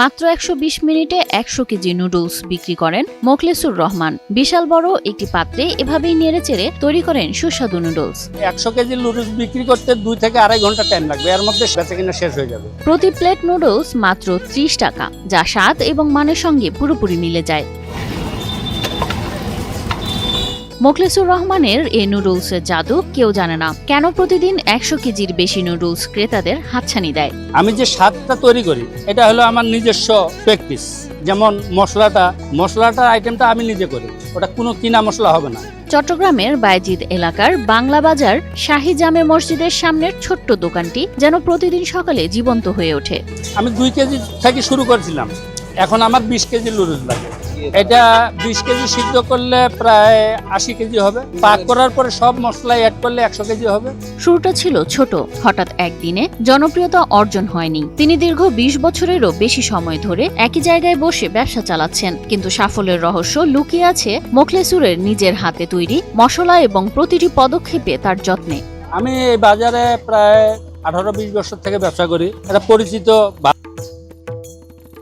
মাত্র একশো বিশ মিনিটে একশো কেজি নুডলস বিক্রি করেন মোখলেসুর রহমান। বিশাল বড় একটি পাত্রে এভাবেই নেড়ে চেড়ে তৈরি করেন সুস্বাদু নুডলস। একশো কেজি নুডলস বিক্রি করতে দুই থেকে আড়াই ঘণ্টা টাইম লাগবে। এর মধ্যে বেচা কিনা শেষ হয়ে যাবে। প্রতি প্লেট নুডলস মাত্র ত্রিশ টাকা যা স্বাদ এবং মানের সঙ্গে পুরোপুরি মিলে যায়। মোখলেসুর রহমানের এই নুডলসের জাদু কেউ জানে না। কেন প্রতিদিন একশো কেজির বেশি নুডলস ক্রেতাদের হাতছানি দেয়? আমি যে স্বাদটা তৈরি করি এটা হলো আমার নিজস্ব প্র্যাকটিস যেমন মশলাটা মশলাটার আইটেমটা আমি নিজে করি ওটা কোনো কিনা মশলা হবে না। চট্টগ্রামের বায়জিদ এলাকার বাংলা বাজার শাহী জামে মসজিদের সামনের ছোট্ট দোকানটি যেন প্রতিদিন সকালে জীবন্ত হয়ে ওঠে। আমি দুই কেজি থেকে শুরু করেছিলাম। এখন আমার বিশ কেজি লুডুস লাগে। এটা বিশ কেজি সিদ্ধ করলে প্রায় আশি কেজি হবে। পাক করার পরে সব মশলা অ্যাড করলে একশো কেজি হবে। শুরুটা ছিল ছোট হঠাৎ একদিনে জনপ্রিয়তা অর্জন হয়নি। তিনি দীর্ঘ বিশ বছরেরও বেশি সময় ধরে একই জায়গায় বসে ব্যবসা চালাচ্ছেন। কিন্তু সাফল্যের রহস্য লুকিয়ে আছে মোখলেসুরের নিজের হাতে তৈরি মশলা এবং প্রতিটি পদক্ষেপে তার যত্নে। আমি এই বাজারে প্রায় আঠারো বিশ বছর থেকে ব্যবসা করি। এটা পরিচিত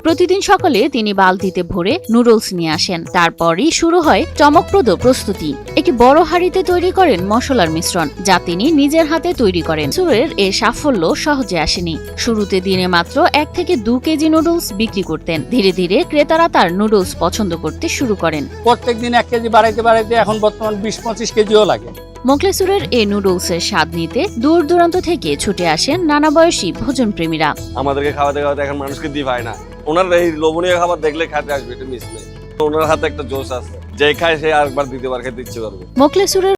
প্রতিদিন সকালে তিনি বালতিতে ভরে নুডলস নিয়ে আসেন। তারপরই শুরু হয় চমকপ্রদ প্রস্তুতি। একটি বড় হাঁড়িতে তৈরি করেন মশলার মিশ্রণ যা তিনি নিজের হাতে তৈরি করেন। সুরের এ সাফল্য সহজে আসেনি। শুরুতে দিনে মাত্র এক থেকে দু কেজি নুডলস বিক্রি করতেন। ধীরে ধীরে ক্রেতারা তার নুডলস পছন্দ করতে শুরু করেন। প্রত্যেক দিন এক কেজি বাড়াইতে বাড়াইতে এখন বর্তমান বিশ পঁচিশ কেজিও লাগে। মোখলেসুরের এই নুডলসের স্বাদ নিতে দূর দূরান্ত থেকে ছুটে আসেন নানা বয়সী ভোজন প্রেমীরা আমাদেরকে খাওয়াতে খাওয়াতে এখন মানুষকে দিয়ে পায় না। ওনার এই লোভনীয় খাবার দেখলে খাতে আসবে, এটা মিস নেই। ওনার হাতে একটা জোশ আছে। যে খায় সে আরেকবার দ্বিতীয়বার খেতে ইচ্ছে করবে। মোখলেসুরের